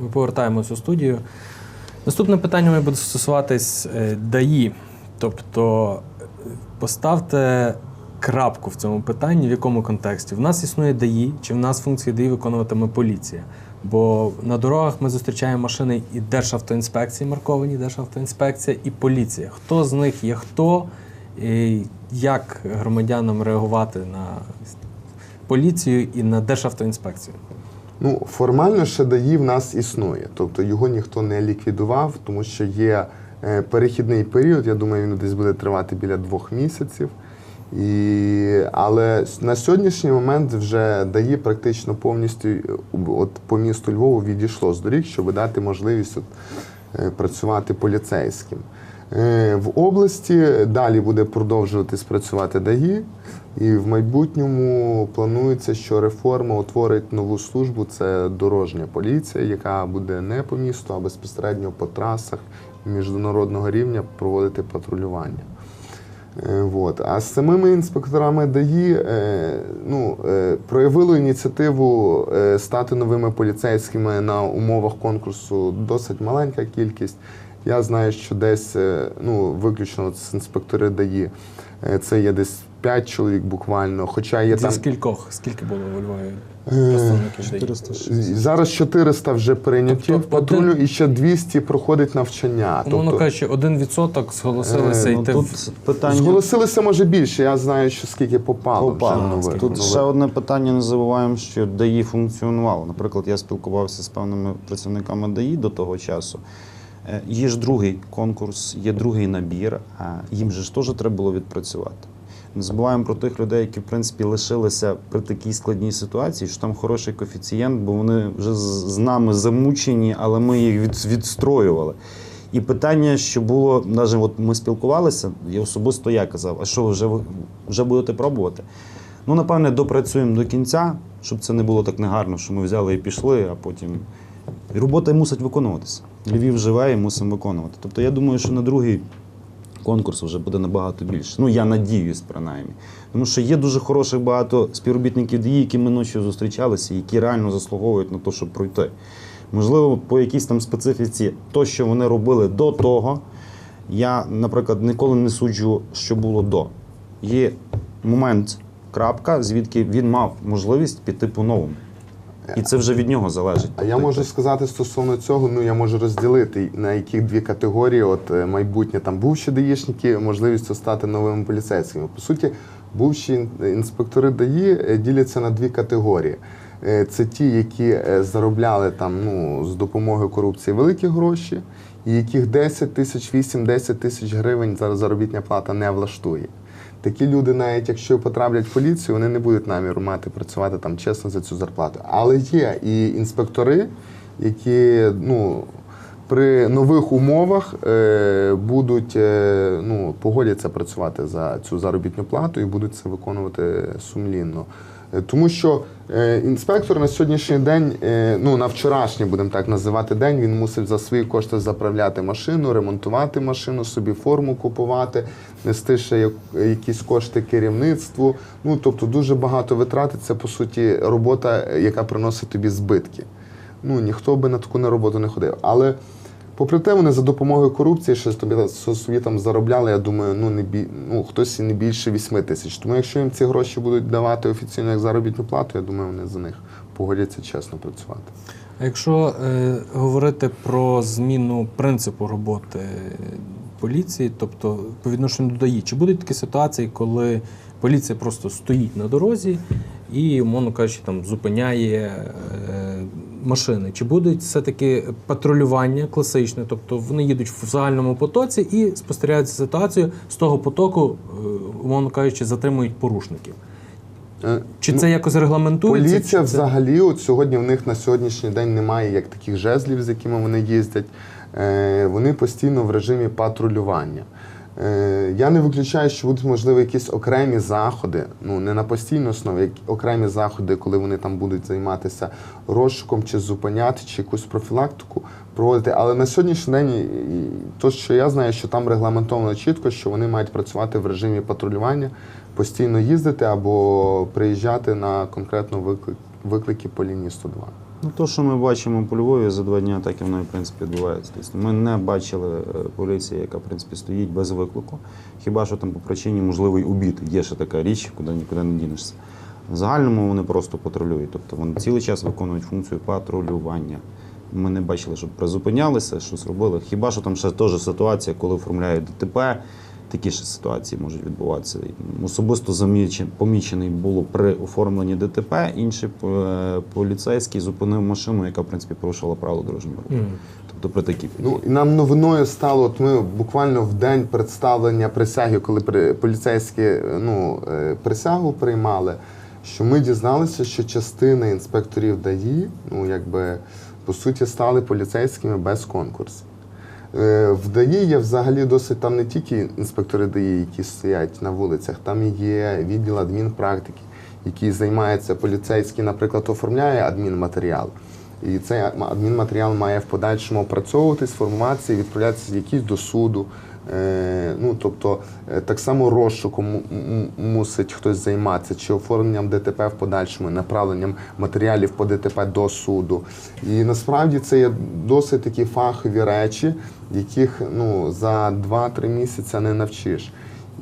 Ми повертаємось у студію. Наступне питання має буде стосуватись е, ДАІ. Тобто поставте крапку в цьому питанні, в якому контексті. В нас існує ДАІ, чи в нас функції ДАІ виконуватиме поліція. Бо на дорогах ми зустрічаємо машини і Державтоінспекції марковані, Державтоінспекція і поліція. Хто з них є хто, і як громадянам реагувати на поліцію і на Державтоінспекцію? Ну, формально ще ДАІ в нас існує, тобто його ніхто не ліквідував, тому що є е, перехідний період. Я думаю, він десь буде тривати біля двох місяців. І, але на сьогоднішній момент вже ДАІ практично повністю е, от, по місту Львову відійшло з доріг, щоб дати можливість от, е, працювати поліцейським. Е, В області далі буде продовжуватись працювати ДАІ, і в майбутньому планується, що реформа утворить нову службу це дорожня поліція, яка буде не по місту, а безпосередньо по трасах міжнародного рівня проводити патрулювання. Е, Вот. А з самими інспекторами ДАІ е, ну, проявили ініціативу стати новими поліцейськими на умовах конкурсу досить маленька кількість. Я знаю, що десь е, ну, виключно з інспектори ДАІ е, це є десь 5 чоловік буквально. Хоча є Зі там скількох? Скільки було у Львові Е, представників ДАІ? 460. зараз 400 вже прийняті Тобто в патрулю, один- і ще 200 проходить навчання. Умовно кажучи, один відсоток зголосилися Е, Ну, йти в тут питання Зголосилися може більше. Я знаю, що скільки попало. Попало. вже. Тут нових. ще одне питання не забуваємо, що ДАІ функціонувало. Наприклад, я спілкувався з певними працівниками ДАІ до того часу. Е, Є ж другий конкурс, є другий набір, а їм же ж теж треба було відпрацювати. Не забуваємо про тих людей, які в принципі лишилися при такій складній ситуації, що там хороший коефіцієнт, бо вони вже з нами замучені, але ми їх від, відстроювали. І питання, що було, навіть от ми спілкувалися, і особисто я казав, а що вже, вже будете пробувати? Ну, напевне, допрацюємо до кінця, щоб це не було так негарно, що ми взяли і пішли, а потім. І робота мусить виконуватися. Львів живе і мусимо виконувати. Тобто я думаю, що на другий конкурс вже буде набагато більше. Ну, я надіюсь, принаймні. Тому що є дуже хороших багато співробітників ДІ, які ми ночі зустрічалися, які реально заслуговують на те, щоб пройти. Можливо, по якійсь там специфіці, то, що вони робили до того, я, наприклад, ніколи не суджу, що було до. Є момент, крапка, звідки він мав можливість піти по-новому. І це вже від нього залежить. А я можу сказати стосовно цього, ну я можу розділити на яких дві категорії, от е, майбутнє там бувші даїшники, можливістю стати новими поліцейськими. По суті, бувші ін- інспектори ДАІ е, діляться на дві категорії. Е, Це ті, які заробляли там ну, з допомогою корупції великі гроші, і яких 10 тисяч, 8-10 тисяч гривень зараз заробітня плата не влаштує. Такі люди, навіть якщо потраплять в поліцію, вони не будуть наміру мати працювати там чесно за цю зарплату. Але є і інспектори, які ну, при нових умовах е, будуть е, ну, погодяться працювати за цю заробітну плату і будуть це виконувати сумлінно. Е, Тому що інспектор на сьогоднішній день, ну на вчорашній, будемо так називати день, він мусив за свої кошти заправляти машину, ремонтувати машину, собі форму купувати, нести ще як- якісь кошти керівництву. Ну тобто дуже багато витрати. Це по суті робота, яка приносить тобі збитки. Ну ніхто би на таку на роботу не ходив. Але попри те, вони за допомогою корупції ще собі, собі там заробляли, я думаю, ну не бі... ну, хтось не більше 8 тисяч. Тому якщо їм ці гроші будуть давати офіційно як заробітну плату, я думаю, вони за них погодяться чесно працювати. А якщо е, говорити про зміну принципу роботи поліції, тобто по відношенню до ДАІ, чи будуть такі ситуації, коли поліція просто стоїть на дорозі і, умовно кажучи, там зупиняє е, машини? Чи будуть все-таки патрулювання класичне, тобто вони їдуть в загальному потоці і спостерігають за ситуацією з того потоку, е, умовно кажучи, затримують порушників? Е, Чи ну, це якось регламентується? Поліція це- взагалі, от сьогодні в них на сьогоднішній день немає як таких жезлів, з якими вони їздять. Е, Вони постійно в режимі патрулювання. Е, Я не виключаю, що будуть можливо якісь окремі заходи, ну не на постійній основі, як окремі заходи, коли вони там будуть займатися розшуком чи зупиняти, чи якусь профілактику проводити. Але на сьогоднішній день, то, що я знаю, що там регламентовано чітко, що вони мають працювати в режимі патрулювання, постійно їздити або приїжджати на конкретно виклик, виклики по лінії 102. Ну, то, що ми бачимо по Львові за два дні, так і воно в принципі відбувається. Тобто ми не бачили е, поліції, яка в принципі стоїть без виклику. Хіба що там по причині можливий убіт. Є ще така річ, куди нікуди не дінешся. В загальному вони просто патрулюють. Тобто вони цілий час виконують функцію патрулювання. Ми не бачили, щоб призупинялися, щось робили. Хіба що там ще теж ситуація, коли оформляють ДТП, такі ж ситуації можуть відбуватися. Особисто помічений було при оформленні ДТП. Інший е, поліцейський зупинив машину, яка в принципі порушила правила дорожнього руху. Тобто при такій Ну і нам новиною стало. От ми буквально в день представлення присяги, коли поліцейські е, ну, е, присягу приймали, що ми дізналися, що частина інспекторів ДАІ, ну якби по суті, стали поліцейськими без конкурсів. Е, В ДАІ є взагалі досить там не тільки інспектори ДАІ, які стоять на вулицях, там є відділ адмінпрактики, який займається поліцейський, наприклад, оформляє адмінматеріал. І цей адмінматеріал має в подальшому опрацьовуватись, формуватися і відправлятися якийсь до суду. Е, ну, тобто, е, так само розшуком мусить хтось займатися, чи оформленням ДТП в подальшому, направленням матеріалів по ДТП до суду. І насправді це є досить такі фахові речі, яких ну, за 2-3 місяці не навчиш.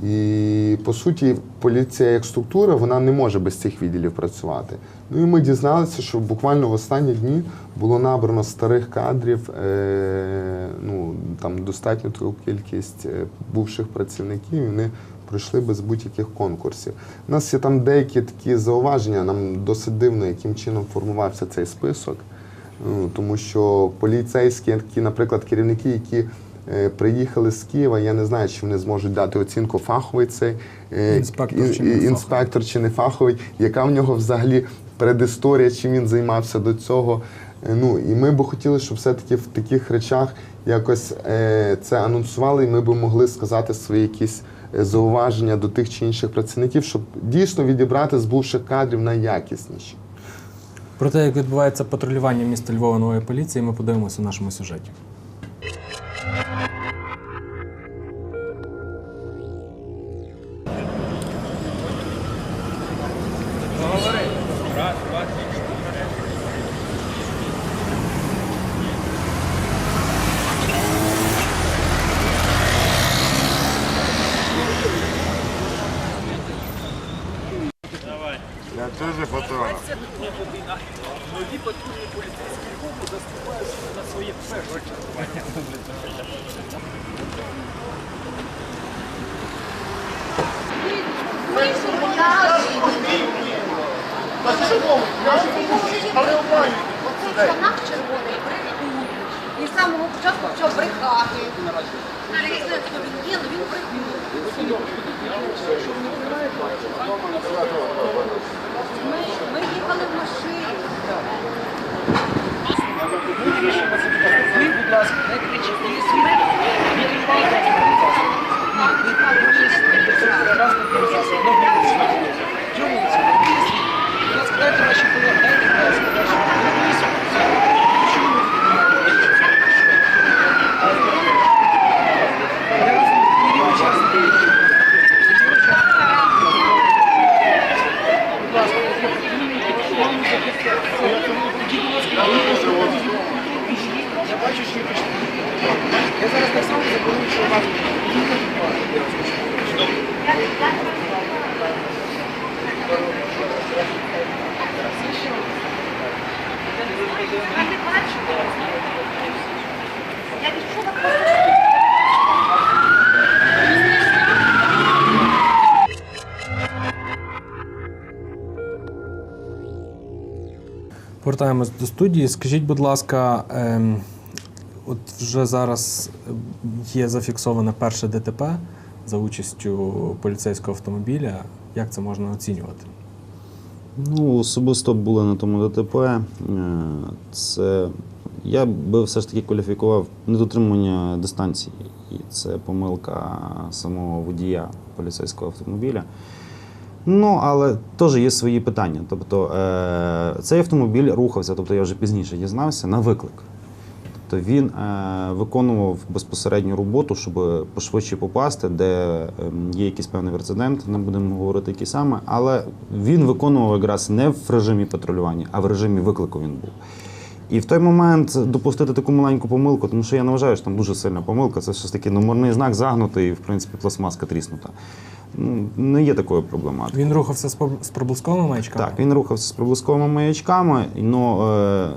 І по суті, поліція як структура вона не може без цих відділів працювати. Ну і ми дізналися, що буквально в останні дні було набрано старих кадрів, е, ну там достатньо таку кількість е, бувших працівників. Вони пройшли без будь-яких конкурсів. У нас є там деякі такі зауваження. Нам досить дивно, яким чином формувався цей список. Ну, тому що поліцейські, такі, наприклад, керівники, які е, приїхали з Києва, я не знаю, чи вони зможуть дати оцінку фаховий цей е, Інспектор чи не інспектор чи не фаховий, яка в нього взагалі предісторія, чим він займався до цього. Е, Ну і ми б хотіли, щоб все-таки в таких речах якось е, це анонсували, і ми б могли сказати свої якісь зауваження до тих чи інших працівників, щоб дійсно відібрати з бувших кадрів найякісніші. Про те, як відбувається патрулювання міста Львова нової поліції, ми подивимося у нашому сюжеті. Я Повертаємось до студії. Скажіть, будь ласка, ем, от вже зараз є зафіксоване перше ДТП за участю поліцейського автомобіля. Як це можна оцінювати? Ну, особисто були на тому ДТП. Е, Це я би все ж таки кваліфікував недотримання дистанції. і це помилка самого водія поліцейського автомобіля. Ну, але теж є свої питання. Тобто е, цей автомобіль рухався, тобто я вже пізніше дізнався, на виклик. Тобто він е, виконував безпосередню роботу, щоб пошвидше попасти, де ем, є якийсь певний прецедент, не будемо говорити, які саме, але він виконував якраз не в режимі патрулювання, а в режимі виклику він був. І в той момент допустити таку маленьку помилку, тому що я не вважаю, що там дуже сильна помилка, це щось таки номерний знак загнутий, і в принципі пластмаска тріснута. Ну, не є такою проблематикою. Він рухався з проблисковими маячками? Так, він рухався з проблисковими маячками, але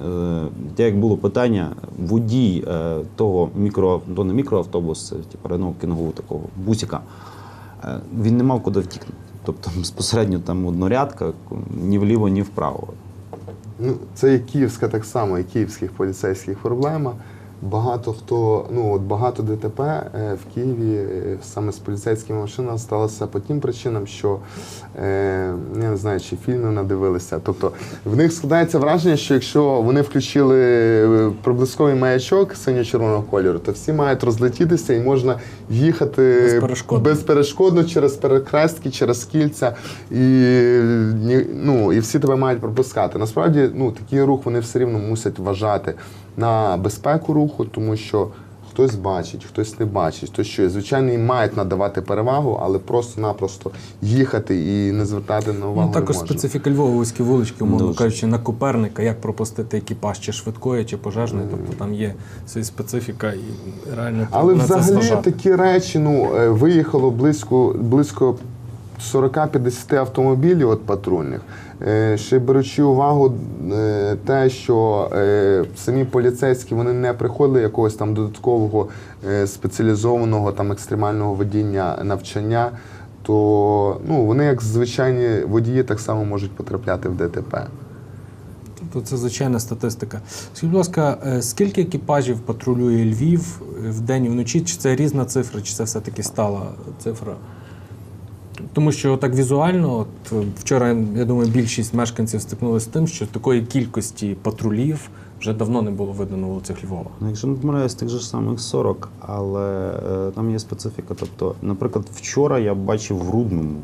е, як було питання, водій е, того мікро, то не мікроавтобус, типу Renault Kangoo такого бусика, е, він не мав куди втікнути. Тобто безпосередньо там однорядка, ні вліво, ні вправо. Ну, це і київська так само, і київських поліцейських проблема. Багато хто, ну от багато ДТП е, в Києві е, саме з поліцейськими машинами сталося по тим причинам, що е, я не знаю, чи фільми надивилися. Тобто в них складається враження, що якщо вони включили проблисковий маячок синьо-червоного кольору, то всі мають розлетітися і можна їхати Безперешкодно. безперешкодно через перехрестки, через кільця, і, ну, і всі тебе мають пропускати. Насправді, ну, такий рух вони все рівно мусять вважати на безпеку руху, тому що хтось бачить, хтось не бачить, хтось що. Звичайно, їм мають надавати перевагу, але просто-напросто їхати і не звертати на увагу. Ну, також не можна. специфіка Львова, вузькі вулички, умовно Дуже. кажучи, на Коперника, як пропустити екіпаж чи швидкої, чи пожежної. Тобто там є своя специфіка і реально Але на це взагалі зважати. такі речі, ну, е, виїхало близько, близько 40-50 автомобілів от патрульних. Е, Ще беручи увагу е, те, що е, самі поліцейські вони не приходили якогось там додаткового спеціалізованого там екстремального водіння навчання, то ну, вони, як звичайні водії, так само можуть потрапляти в ДТП. Тобто це звичайна статистика. Скажіть, будь ласка, скільки екіпажів патрулює Львів е, вдень і вночі? Чи це різна цифра, чи це все-таки стала цифра? Тому що так візуально, от е, вчора, я думаю, більшість мешканців стикнулися з тим, що такої кількості патрулів вже давно не було видно на вулицях Львова. Ну, якщо не помиляюсь, тих же ж самих 40, але е, там є специфіка. Тобто, наприклад, вчора я бачив в Рудному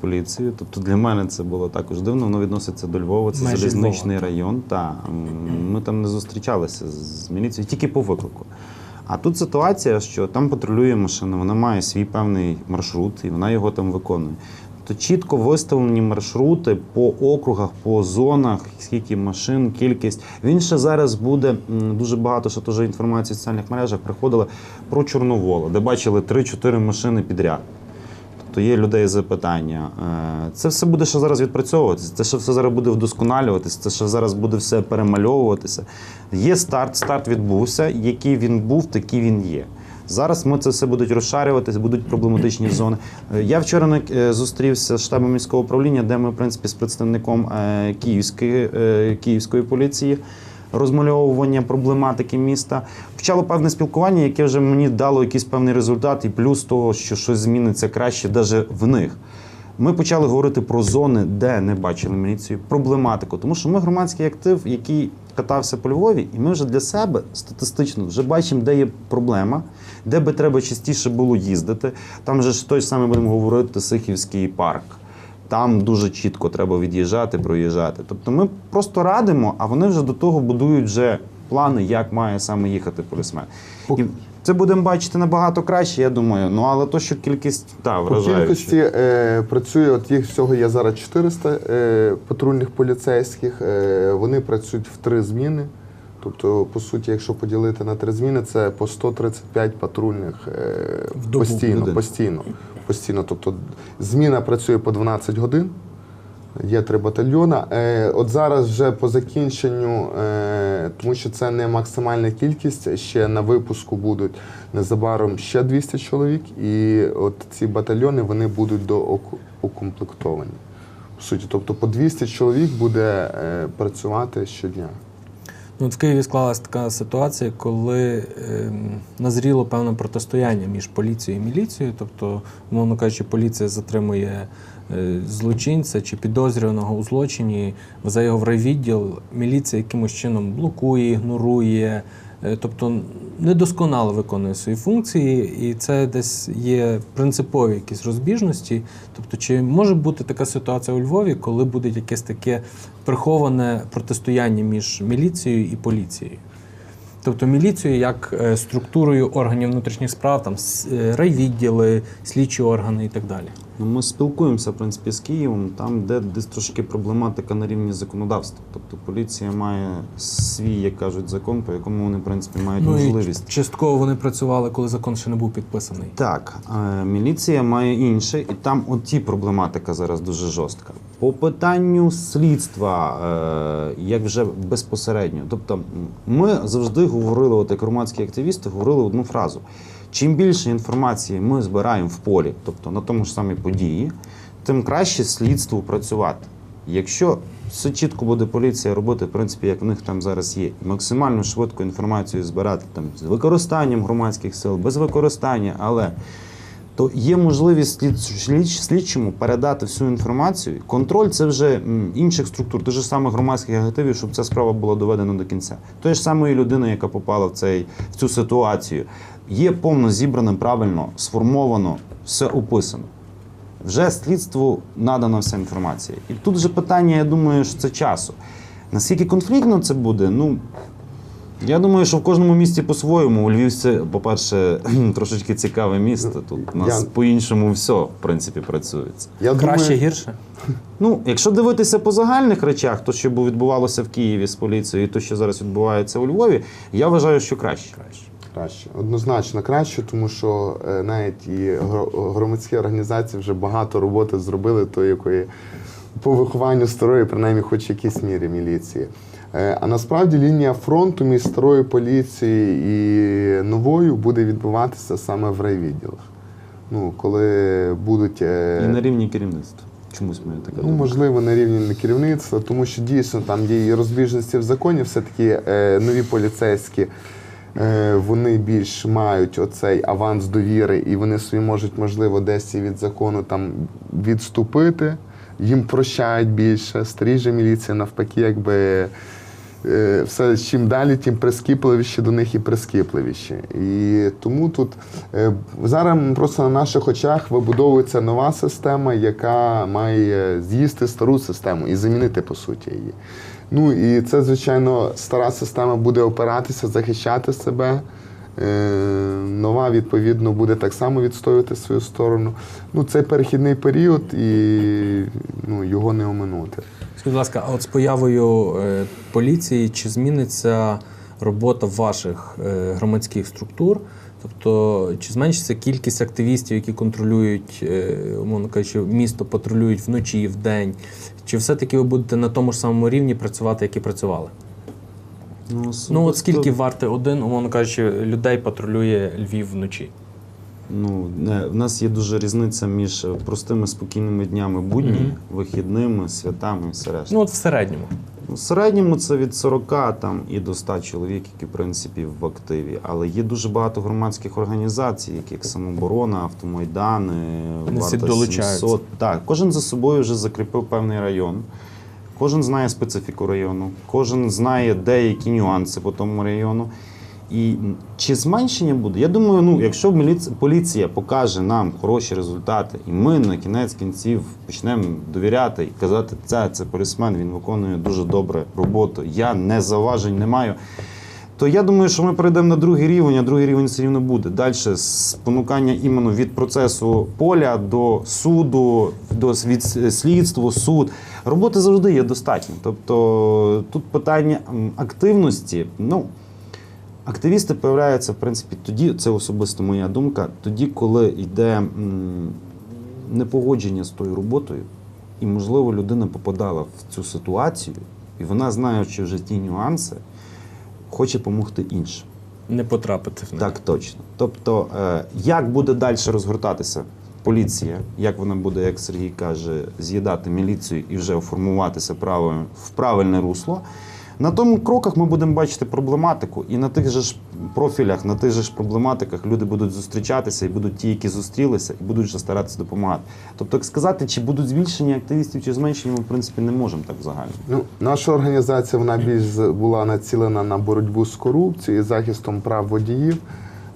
поліцію. Тобто для мене це було також дивно. Воно відноситься до Львова, це Межі залізничний Львова. район. Та ми там не зустрічалися з міліцією, тільки по виклику. А тут ситуація, що там патрулює машина, вона має свій певний маршрут, і вона його там виконує. То чітко виставлені маршрути по округах, по зонах, скільки машин, кількість. Він ще зараз буде дуже багато, що теж інформації в соціальних мережах приходила про Чорновола, де бачили 3-4 машини підряд. Тобто є людей запитання. Е, Це все буде ще зараз відпрацьовуватися, це ще все зараз буде вдосконалюватися, це ще зараз буде все перемальовуватися. Є старт, старт відбувся, який він був, такий він є. Зараз ми це все будуть розшарюватись, будуть проблематичні зони. Е, Я вчора е, зустрівся з штабом міського управління, де ми, в принципі, з представником київської, київської поліції розмальовування проблематики міста. Почало певне спілкування, яке вже мені дало якийсь певний результат, і плюс того, що щось зміниться краще навіть в них. Ми почали говорити про зони, де не бачили міліцію, проблематику. Тому що ми громадський актив, який катався по Львові, і ми вже для себе статистично вже бачимо, де є проблема, де би треба частіше було їздити. Там же ж той самий будемо говорити Сихівський парк. Там дуже чітко треба від'їжджати, проїжджати. Тобто ми просто радимо, а вони вже до того будують вже плани, як має саме їхати полісмен. І це будемо бачити набагато краще, я думаю. Ну але то, що кількість та По кількості е, працює, от їх всього є зараз 400 е, патрульних поліцейських. Е, вони працюють в три зміни. Тобто, по суті, якщо поділити на три зміни, це по 135 патрульних е, постійно, постійно, постійно. Тобто зміна працює по 12 годин. Є три батальйона. Е, от зараз вже по закінченню, е, тому що це не максимальна кількість, ще на випуску будуть незабаром ще 200 чоловік, і от ці батальйони вони будуть доукомплектовані. По суті, тобто по 200 чоловік буде е, працювати щодня. Ну, в Києві склалася така ситуація, коли е, назріло певне протистояння між поліцією і міліцією. Тобто, умовно кажучи, поліція затримує е, злочинця чи підозрюваного у злочині, везе його в райвідділ. Міліція якимось чином блокує, ігнорує, тобто недосконало виконує свої функції, і це десь є принципові якісь розбіжності. Тобто, чи може бути така ситуація у Львові, коли буде якесь таке приховане протистояння між міліцією і поліцією? Тобто міліцію як е, структурою органів внутрішніх справ, там е, райвідділи, слідчі органи і так далі. Ну, ми спілкуємося в принципі з Києвом, там де десь трошки проблематика на рівні законодавства. Тобто поліція має свій, як кажуть, закон, по якому вони в принципі мають Ну, і можливість. частково вони працювали, коли закон ще не був підписаний. Так, е, міліція має інше, і там оті проблематика зараз дуже жорстка. По питанню слідства, е, як вже безпосередньо. Тобто, ми завжди говорили, от як громадські активісти, говорили одну фразу: чим більше інформації ми збираємо в полі, тобто на тому ж самій події, тим краще слідству працювати. Якщо все чітко буде поліція робити, в принципі, як в них там зараз є, максимально швидко інформацію збирати там з використанням громадських сил, без використання, але то є можливість слід, слід- слідчому передати всю інформацію. Контроль це вже інших структур, тих же самих громадських активів, щоб ця справа була доведена до кінця. Тої ж самої людини, яка попала в, цей, в цю ситуацію, є повно зібраним, правильно, сформовано, все описано. Вже слідству надана вся інформація. І тут же питання, я думаю, що це часу. Наскільки конфліктно це буде? Ну, я думаю, що в кожному місті по-своєму. У Львів це, по-перше, трошечки цікаве місто. Тут у нас Я- по-іншому все, в принципі, працюється. Я Краще думаю, гірше? Ну, якщо дивитися по загальних речах, то, що відбувалося в Києві з поліцією, і то, що зараз відбувається у Львові, я вважаю, що краще. Краще. краще. Однозначно краще, тому що е, навіть і гро- громадські організації вже багато роботи зробили, то якої по вихованню старої, принаймні, хоч в якійсь мірі міліції. Е, А насправді лінія фронту між старою поліцією і новою буде відбуватися саме в райвідділах. Ну, коли будуть. е, І на рівні керівництва. Чомусь мене така Ну, можливо, на рівні керівництва, тому що дійсно там є і розбіжності в законі, все-таки е, нові поліцейські. е, Вони більш мають оцей аванс довіри, і вони собі можуть, можливо, десь і від закону там відступити. Їм прощають більше. Старі же міліція навпаки, якби е, все чим далі, тим прискіпливіше до них і прискіпливіше. І тому тут е, зараз просто на наших очах вибудовується нова система, яка має з'їсти стару систему і замінити по суті її. Ну і це, звичайно, стара система буде опиратися, захищати себе. Е, Нова, відповідно, буде так само відстоювати свою сторону. Ну, це перехідний період, і ну, його не оминути. Скажіть, будь ласка, а от з появою е, поліції чи зміниться робота ваших е, громадських структур? Тобто, чи зменшиться кількість активістів, які контролюють, умовно кажучи, місто патрулюють вночі вдень? Чи все-таки ви будете на тому ж самому рівні працювати, як і працювали? Ну, Ну, от скільки варти один, умовно кажучи, людей патрулює Львів вночі? Ну, не, в нас є дуже різниця між простими спокійними днями будні, Мгм. вихідними, святами і все решта. Ну, от в середньому. В середньому це від 40 там, і до 100 чоловік, які в принципі в активі. Але є дуже багато громадських організацій, які як самоборона, автомайдани, всі Варта долучаються. 700. Так, кожен за собою вже закріпив певний район. Кожен знає специфіку району, кожен знає деякі нюанси по тому району. І чи зменшення буде? Я думаю, ну якщо поліція покаже нам хороші результати, і ми на кінець кінців почнемо довіряти і казати, це, це полісмен, він виконує дуже добре роботу. Я не зауважень не маю. То я думаю, що ми перейдемо на другий рівень, а другий рівень все рівно буде. Далі спонукання іменно від процесу поля до суду, до від слідства, суд. Роботи завжди є достатньо. Тобто тут питання активності. Ну, активісти появляються, в принципі, тоді, це особисто моя думка, тоді, коли йде непогодження з тою роботою, і, можливо, людина попадала в цю ситуацію, і вона, знаючи вже ті нюанси, хоче допомогти іншим. Не потрапити в них. Так точно. Тобто, е, як буде далі розгортатися поліція, як вона буде, як Сергій каже, з'їдати міліцію і вже формуватися в правильне русло. На тому кроках ми будемо бачити проблематику, і на тих же ж профілях, на тих же ж проблематиках люди будуть зустрічатися і будуть ті, які зустрілися, і будуть вже старатися допомагати. Тобто, сказати, чи будуть збільшені активістів, чи зменшення, ми в принципі не можемо так загально. Ну, наша організація вона більш була націлена на боротьбу з корупцією і захистом прав водіїв.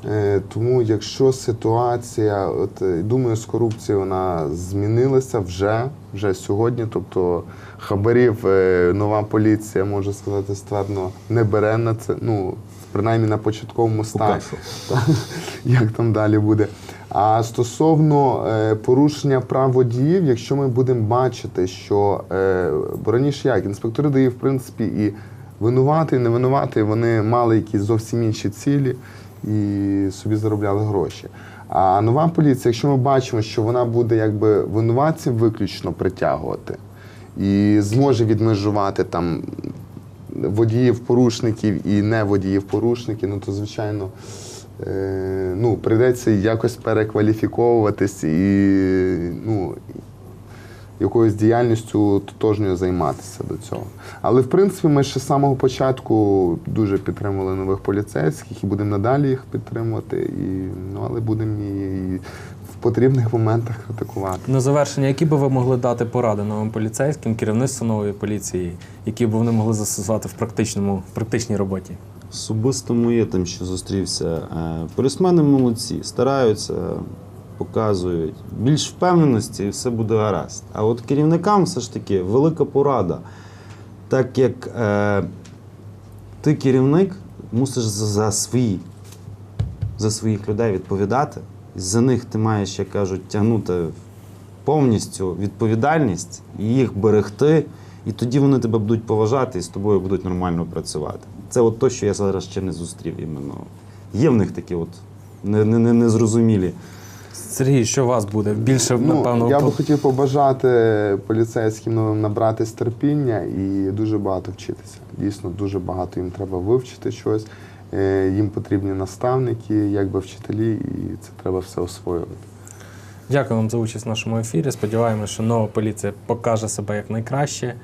Е, Тому, якщо ситуація, от е, думаю, з корупцією вона змінилася вже, вже сьогодні. Тобто хабарів е, нова поліція, можу сказати, ствердно не бере на це. Ну, принаймні на початковому стадії. Та, Як там далі буде. А стосовно е, порушення прав водіїв, якщо ми будемо бачити, що е, бо раніше як інспектори ДАІ, в принципі, і винуватий, і не винуватий, вони мали якісь зовсім інші цілі і собі заробляли гроші. А нова поліція, якщо ми бачимо, що вона буде якби винуватців виключно притягувати і зможе відмежувати там водіїв-порушників і не водіїв-порушників, ну то звичайно. е, Ну, прийдеться якось перекваліфіковуватись і ну, якоюсь діяльністю тотожньою займатися до цього. Але в принципі ми ще з самого початку дуже підтримували нових поліцейських і будемо надалі їх підтримувати. І, ну, але будемо і, і в потрібних моментах критикувати. На завершення, які би ви могли дати поради новим поліцейським, керівництву нової поліції, які б вони могли застосувати в практичному в практичній роботі? Особисто моє тим, що зустрівся. е, Полісмени молодці, стараються, показують. Більш впевненості і все буде гаразд. А от керівникам все ж таки велика порада. Так як е, ти керівник мусиш за, свої, за своїх людей відповідати. За них ти маєш, як кажуть, тягнути повністю відповідальність і їх берегти, і тоді вони тебе будуть поважати і з тобою будуть нормально працювати. Це от то, що я зараз ще не зустрів іменно. Є в них такі от не- не- не- незрозумілі. Сергій, що у вас буде? Більше, Ну, напевно, я би хотів побажати поліцейським новим набратись терпіння і дуже багато вчитися. Дійсно, дуже багато їм треба вивчити щось. Е, Їм потрібні наставники, якби вчителі, і це треба все освоювати. Дякую вам за участь в нашому ефірі. Сподіваємося, що нова поліція покаже себе як найкраще.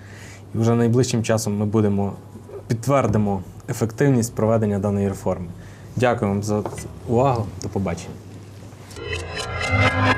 І вже найближчим часом ми будемо підтвердимо ефективність проведення даної реформи. Дякую вам за увагу. До побачення. Thank you.